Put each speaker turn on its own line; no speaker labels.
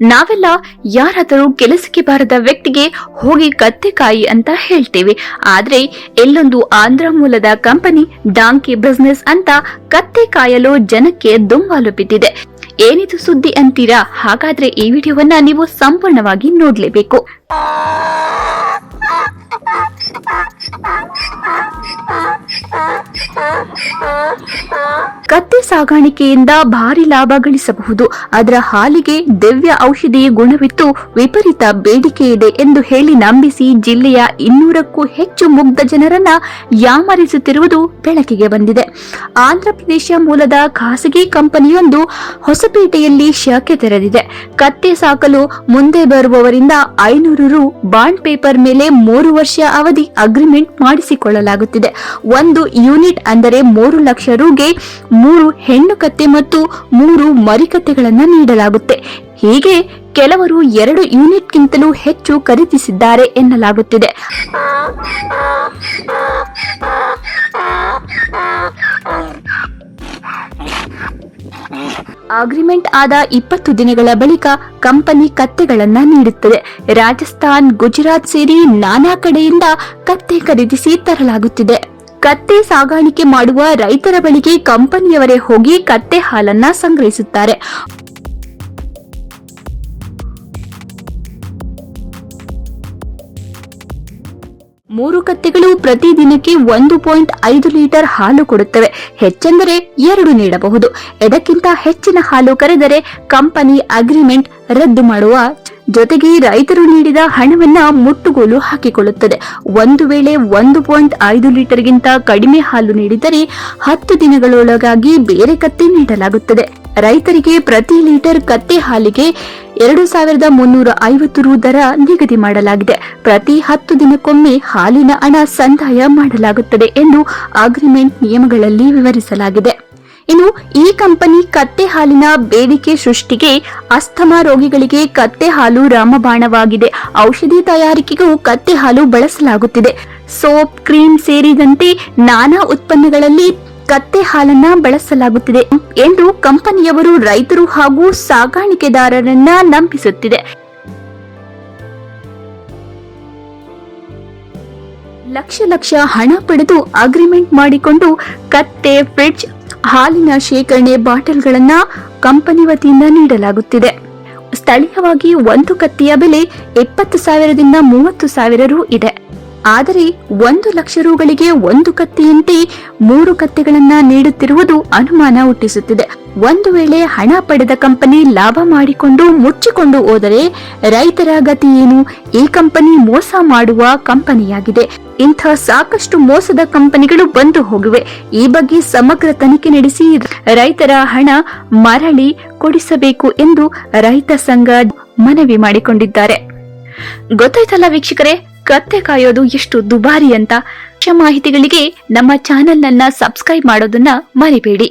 ನಾವೆಲ್ಲ ಯಾರಾದರೂ ಕೆಲಸಕ್ಕೆ ಬಾರದ ವ್ಯಕ್ತಿಗೆ ಹೋಗಿ ಕತ್ತೆಕಾಯಿ ಅಂತ ಹೇಳ್ತೇವೆ. ಆದ್ರೆ ಎಲ್ಲೊಂದು ಆಂಧ್ರ ಮೂಲದ ಕಂಪನಿ ಡಾಂಕಿ ಬಿಸ್ನೆಸ್ ಅಂತ ಕತ್ತೆ ಕಾಯಲು ಜನಕ್ಕೆ ದುಂಬಾಲು ಬಿದ್ದಿದೆ. ಏನಿದು ಸುದ್ದಿ ಅಂತೀರಾ? ಹಾಗಾದ್ರೆ ಈ ವಿಡಿಯೋವನ್ನ ನೀವು ಸಂಪೂರ್ಣವಾಗಿ ನೋಡ್ಲೇಬೇಕು. ಕತ್ತೆ ಸಾಗಾಣಿಕೆಯಿಂದ ಭಾರಿ ಲಾಭ ಗಳಿಸಬಹುದು. ಅದರ ಹಾಲಿಗೆ ದಿವ್ಯ ಔಷಧಿ ಗುಣವಿತ್ತು ವಿಪರೀತ ಬೇಡಿಕೆ ಇದೆ ಎಂದು ಹೇಳಿ ನಂಬಿಸಿ ಜಿಲ್ಲೆಯ ಇನ್ನೂರಕ್ಕೂ ಹೆಚ್ಚು ಮುಗ್ಧ ಜನರನ್ನ ಯಾಮರಿಸುತ್ತಿರುವುದು ಬೆಳಕಿಗೆ ಬಂದಿದೆ. ಆಂಧ್ರಪ್ರದೇಶ ಮೂಲದ ಖಾಸಗಿ ಕಂಪನಿಯೊಂದು ಹೊಸಪೇಟೆಯಲ್ಲಿ ಶಾಖೆ ತೆರೆದಿದೆ. ಕತ್ತೆ ಸಾಕಲು ಮುಂದೆ ಬರುವವರಿಂದ ಐನೂರು ರು ಬಾಂಡ್ ಪೇಪರ್ ಮೇಲೆ ಮೂರು ವರ್ಷ ಅವಧಿ ಅಗ್ರಿಮೆಂಟ್ ಮಾಡಿಸಿಕೊಳ್ಳಲಾಗುತ್ತಿದೆ. ಒಂದು ಯೂನಿಟ್ ಅಂದರೆ ಮೂರು ಲಕ್ಷ ರುಗೆ ಮೂರು ಹೆಣ್ಣು ಕತ್ತೆ ಮತ್ತು ಮೂರು ಮರಿಕತ್ತೆಗಳನ್ನು ನೀಡಲಾಗುತ್ತೆ. ಹೀಗೆ ಕೆಲವರು ಎರಡು ಯೂನಿಟ್ಗಿಂತಲೂ ಹೆಚ್ಚು ಖರೀದಿಸಿದ್ದಾರೆ ಎನ್ನಲಾಗುತ್ತಿದೆ. ಅಗ್ರಿಮೆಂಟ್ ಆದ ಇಪ್ಪತ್ತು ದಿನಗಳ ಬಳಿಕ ಕಂಪನಿ ಕತ್ತೆಗಳನ್ನು ನೀಡುತ್ತದೆ. ರಾಜಸ್ಥಾನ್, ಗುಜರಾತ್ ಸೇರಿ ನಾನಾ ಕಡೆಯಿಂದ ಕತ್ತೆ ಖರೀದಿಸಿ ತರಲಾಗುತ್ತಿದೆ. ಕತ್ತೆ ಸಾಗಾಣಿಕೆ ಮಾಡುವ ರೈತರ ಬಳಿಗೆ ಕಂಪನಿಯವರೇ ಹೋಗಿ ಕತ್ತೆ ಹಾಲನ್ನ ಸಂಗ್ರಹಿಸುತ್ತಾರೆ. ಮೂರು ಕತ್ತೆಗಳು ಪ್ರತಿ ದಿನಕ್ಕೆ ಒಂದು ಪಾಯಿಂಟ್ ಐದು ಲೀಟರ್ ಹಾಲು ಕೊಡುತ್ತವೆ. ಹೆಚ್ಚೆಂದರೆ ಎರಡು ನೀಡಬಹುದು. ಇದಕ್ಕಿಂತ ಹೆಚ್ಚಿನ ಹಾಲು ಕರೆದರೆ ಕಂಪನಿ ಅಗ್ರಿಮೆಂಟ್ ರದ್ದು ಮಾಡುವ ಜೊತೆಗೆ ರೈತರು ನೀಡಿದ ಹಣವನ್ನ ಮುಟ್ಟುಗೋಲು ಹಾಕಿಕೊಳ್ಳುತ್ತದೆ. ಒಂದು ವೇಳೆ ಒಂದು ಪಾಯಿಂಟ್ ಐದು ಲೀಟರ್ಗಿಂತ ಕಡಿಮೆ ಹಾಲು ನೀಡಿದರೆ ಹತ್ತು ದಿನಗಳೊಳಗಾಗಿ ಬೇರೆ ಕತ್ತೆ ನೀಡಲಾಗುತ್ತದೆ. ರೈತರಿಗೆ ಪ್ರತಿ ಲೀಟರ್ ಕತ್ತೆ ಹಾಲಿಗೆ ಎರಡು ಸಾವಿರದ ಮುನ್ನೂರ ಐವತ್ತು ರು ದರ ನಿಗದಿ ಮಾಡಲಾಗಿದೆ. ಪ್ರತಿ ಹತ್ತು ದಿನಕ್ಕೊಮ್ಮೆ ಹಾಲಿನ ಹಣ ಸಂದಾಯ ಮಾಡಲಾಗುತ್ತದೆ ಎಂದು ಅಗ್ರಿಮೆಂಟ್ ನಿಯಮಗಳಲ್ಲಿ ವಿವರಿಸಲಾಗಿದೆ. ಇನ್ನು ಈ ಕಂಪನಿ ಕತ್ತೆ ಹಾಲಿನ ಬೇಡಿಕೆ ಸೃಷ್ಟಿಗೆ ಅಸ್ತಮಾ ರೋಗಿಗಳಿಗೆ ಕತ್ತೆ ಹಾಲು ರಾಮಬಾಣವಾಗಿದೆ. ಔಷಧಿ ತಯಾರಿಕೆಗೂ ಕತ್ತೆ ಹಾಲು ಬಳಸಲಾಗುತ್ತಿದೆ. ಸೋಪ್ ಕ್ರೀಮ್ ಸೇರಿದಂತೆ ನಾನಾ ಉತ್ಪನ್ನಗಳಲ್ಲಿ ಕತ್ತೆ ಹಾಲನ್ನ ಬಳಸಲಾಗುತ್ತಿದೆ ಎಂದು ಕಂಪನಿಯವರು ರೈತರು ಹಾಗೂ ಸಾಗಾಣಿಕೆದಾರರನ್ನ ನಂಬಿಸುತ್ತಿದೆ. ಲಕ್ಷ ಲಕ್ಷ ಹಣ ಪಡೆದು ಅಗ್ರಿಮೆಂಟ್ ಮಾಡಿಕೊಂಡು ಕತ್ತೆ, ಫ್ರಿಡ್ಜ್ ಹಾಲಿನ ಶೇಖರಣೆ ಬಾಟಲ್ಗಳನ್ನು ಕಂಪನಿ ವತಿಯಿಂದ ನೀಡಲಾಗುತ್ತಿದೆ. ಸ್ಥಳೀಯವಾಗಿ ಒಂದು ಕತ್ತಿಯ ಬೆಲೆ ಇಪ್ಪತ್ತು ಸಾವಿರದಿಂದ ಮೂವತ್ತು ಸಾವಿರ ರು ಇದೆ. ಆದರೆ ಒಂದು ಲಕ್ಷ ರೂಗಳಿಗೆ ಒಂದು ಕತ್ತೆಯಂತೆ ಮೂರು ಕತ್ತೆಗಳನ್ನ ನೀಡುತ್ತಿರುವುದು ಅನುಮಾನ ಹುಟ್ಟಿಸುತ್ತಿದೆ. ಒಂದು ವೇಳೆ ಹಣ ಪಡೆದ ಕಂಪನಿ ಲಾಭ ಮಾಡಿಕೊಂಡು ಮುಚ್ಚಿಕೊಂಡು ಹೋದರೆ ರೈತರ ಗತಿ ಏನು? ಈ ಕಂಪನಿ ಮೋಸ ಮಾಡುವ ಕಂಪನಿಯಾಗಿದೆ. ಇಂಥ ಸಾಕಷ್ಟು ಮೋಸದ ಕಂಪನಿಗಳು ಬಂದು ಹೋಗಿವೆ. ಈ ಬಗ್ಗೆ ಸಮಗ್ರ ತನಿಖೆ ನಡೆಸಿ ರೈತರ ಹಣ ಮರಳಿ ಕೊಡಿಸಬೇಕು ಎಂದು ರೈತ ಸಂಘ ಮನವಿ ಮಾಡಿಕೊಂಡಿದ್ದಾರೆ. ಗೊತ್ತಾಯ್ತಲ್ಲ ವೀಕ್ಷಕರೇ? ಕತ್ತೆ ಕಾಯೋದು ಎಷ್ಟು ದುಬಾರಿ ಅಂತ. ಮಾಹಿತಿಗಳಿಗೆ ನಮ್ಮ ಚಾನೆಲ್ ಸಬ್ಸ್ಕ್ರೈಬ್ ಮಾಡೋದನ್ನ ಮರಿಬೇಡಿ.